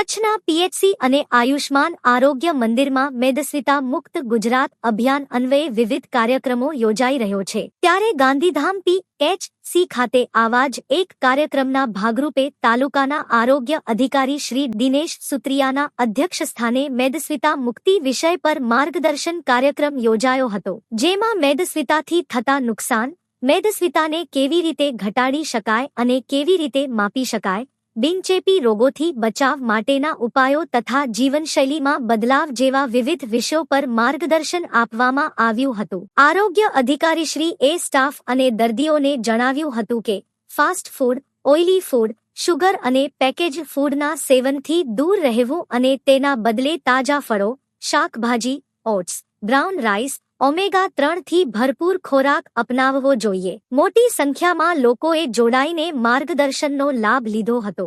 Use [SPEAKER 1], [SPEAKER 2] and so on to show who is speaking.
[SPEAKER 1] કચ્છના પીએચસી અને આયુષ્માન આરોગ્ય મંદિરમાં મેદસ્વિતા મુક્ત ગુજરાત અભિયાન અન્વયે વિવિધ કાર્યક્રમો યોજાઈ રહ્યો છે. ત્યારે ગાંધીધામ પી એચ સી ખાતે આવા જ એક કાર્યક્રમના ભાગરૂપે તાલુકાના આરોગ્ય અધિકારી શ્રી દિનેશ સુત્રિયાના અધ્યક્ષસ્થાને મેદસ્વિતા મુક્તિ વિષય પર માર્ગદર્શન કાર્યક્રમ યોજાયો હતો, જેમાં મેદસ્વિતાથી થતા નુકસાન, મેદસ્વિતાને કેવી રીતે ઘટાડી શકાય અને કેવી રીતે માપી શકાય બિનચેપી રોગોથી બચાવ માટેના ઉપાયો તથા જીવનશૈલીમાં બદલાવ જેવા વિવિધ વિષયો પર માર્ગદર્શન આપવામાં આવ્યું હતું. આરોગ્ય અધિકારી શ્રી એ સ્ટાફ અને દર્દીઓને જણાવ્યું હતું કે, fast food, oily food, sugar અને પેકેજ ફૂડના સેવનથી દૂર રહેવું અને તેના બદલે તાજા ફળો, શાકભાજી, ઓટ્સ, બ્રાઉન રાઈસ ઓમેગા ત્રણથી ભરપૂર ખોરાક અપનાવવો જોઈએ. મોટી સંખ્યામાં લોકોએ જોડાઈને માર્ગદર્શનનો લાભ લીધો હતો.